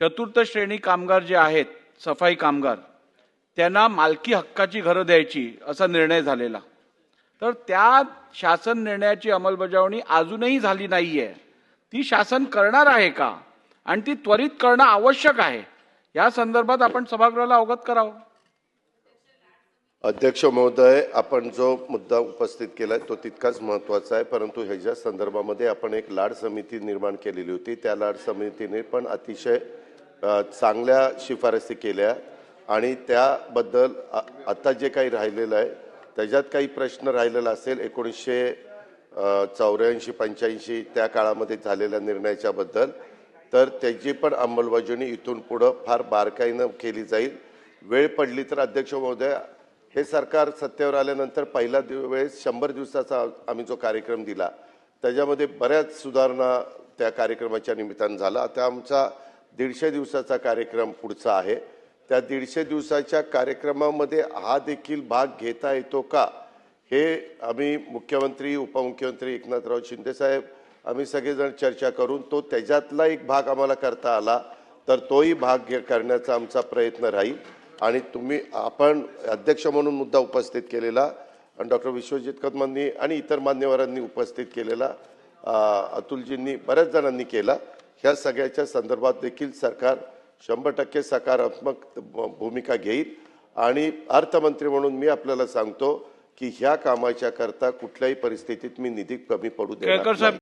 चतुर्थ श्रेणी कामगार जे आहेत सफाई कामगार त्यांना मालकी हक्काची घरं द्यायची असा निर्णय झालेला. तर त्या शासन निर्णयाची अंमलबजावणी अजूनही झाली नाही आहे ती शासन करणार आहे का? आणि ती त्वरित करणं आवश्यक आहे. या संदर्भात आपण सभागृहाला अवगत करावं. अध्यक्ष महोदय आपण जो मुद्दा उपस्थित केलाय तो तितकाच महत्त्वाचा आहे. परंतु ह्याच्या संदर्भामध्ये आपण एक लाड समिती निर्माण केलेली होती त्या लाड समितीने पण अतिशय चांगल्या शिफारसी केल्या. आणि त्याबद्दल आ- आता जे काही राहिलेलं आहे त्याच्यात काही प्रश्न राहिलेला असेल एकोणीसशे चौऱ्याऐंशी पंच्याऐंशी त्या काळामध्ये झालेल्या निर्णयाच्याबद्दल तर त्याची पण अंमलबजावणी इथून पुढं फार बारकाईनं केली जाईल. वेळ पडली तर अध्यक्ष महोदय हे सरकार सत्तेवर आल्यानंतर पहिला वेळेस शंभर दिवसाचा आम्ही जो कार्यक्रम दिला त्याच्यामध्ये बऱ्याच सुधारणा त्या कार्यक्रमाच्या निमित्तानं झाला. आता आमचा दीडशे दिवसाचा कार्यक्रम पुढचा आहे. त्या दीडशे दिवसाच्या कार्यक्रमामध्ये हा देखील भाग घेता येतो का? हे आम्ही मुख्यमंत्री उपमुख्यमंत्री एकनाथराव शिंदेसाहेब आम्ही सगळेजण चर्चा करून तो त्याच्यातला एक भाग आम्हाला करता आला तर तोही भाग घे- करण्याचा आमचा प्रयत्न राहील. आणि तुम्ही आपण अध्यक्ष म्हणून मुद्दा उपस्थित केलेला डॉक्टर विश्वजित कदमांनी आणि इतर मान्यवरांनी उपस्थित केलेला अतुलजींनी बऱ्याच जणांनी केला ह्या सगळ्याच्या संदर्भात देखील सरकार शंभर टक्के सकारात्मक भूमिका घेईल आणि अर्थमंत्री म्हणून मी आपल्याला सांगतो की ह्या कामाच्या करता कुठल्याही परिस्थितीत मी निधी कमी पडू देणार.